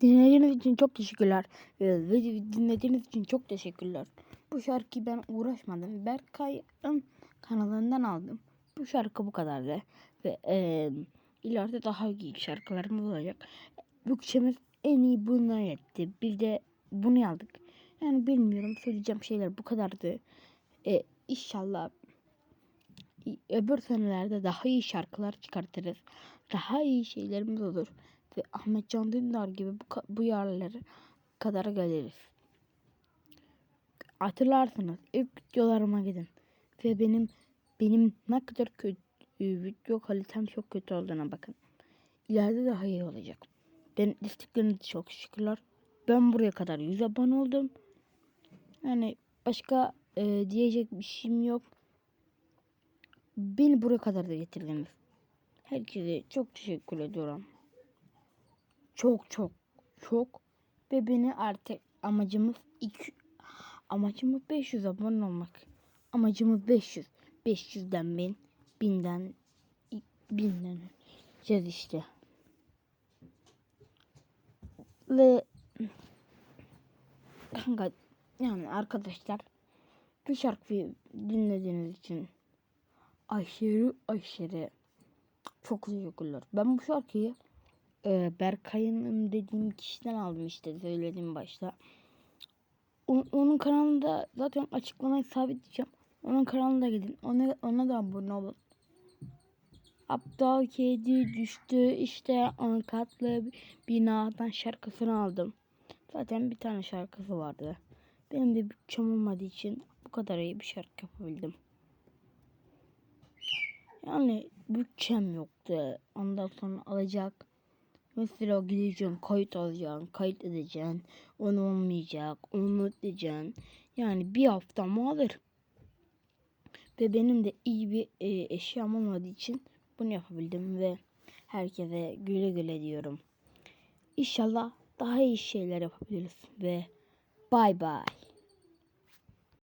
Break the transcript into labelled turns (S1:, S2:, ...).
S1: için çok teşekkürler. Ee, dinlediğiniz için çok teşekkürler. Bu şarkıyı ben uğraşmadım. Berkay'ın kanalından aldım. Bu şarkı bu kadardı. Ve e, ileride daha iyi şarkılarımız olacak. Bütçemiz en iyi bundan yetti. Bir de bunu aldık. Yani bilmiyorum söyleyeceğim şeyler bu kadardı. E, inşallah öbür senelerde daha iyi şarkılar çıkartırız. Daha iyi şeylerimiz olur. Ve Ahmet Can Dündar gibi bu, bu yerlere kadar geliriz. Hatırlarsınız ilk videolarıma gidin. Ve benim benim ne kadar kötü video kalitem çok kötü olduğuna bakın. İleride daha iyi olacak. Ben desteklerinize çok şükürler. Ben buraya kadar 100 abone oldum. Yani başka e, diyecek bir şeyim yok. Beni buraya kadar da getirdiniz. Herkese çok teşekkür ediyorum. Çok çok çok ve beni artık amacımız iki, amacımız 500 abone olmak. Amacımız 500. 500'den 1000, 1000'den 1000'den yaz işte. Ve kanka yani arkadaşlar bu şarkıyı dinlediğiniz için aşırı aşırı çok teşekkürler. Ben bu şarkıyı e, Berkay'ın dediğim kişiden aldım işte söylediğim başta. Onun kanalında zaten açıklamayı sabitleyeceğim. Onun kanalına gidin. Ona, ona da abone olun. Aptal kedi düştü işte on katlı binadan şarkısını aldım. Zaten bir tane şarkısı vardı. Benim de bütçem olmadığı için bu kadar iyi bir şarkı yapabildim. Yani bütçem yoktu. Ondan sonra alacak. Mesela gideceksin kayıt alacaksın, kayıt edeceksin. Onu olmayacak, onu edeceksin. Yani bir hafta mı alır? Ve benim de iyi bir e, eşyam olmadığı için bunu yapabildim ve herkese güle güle diyorum. İnşallah daha iyi şeyler yapabiliriz ve bay bay.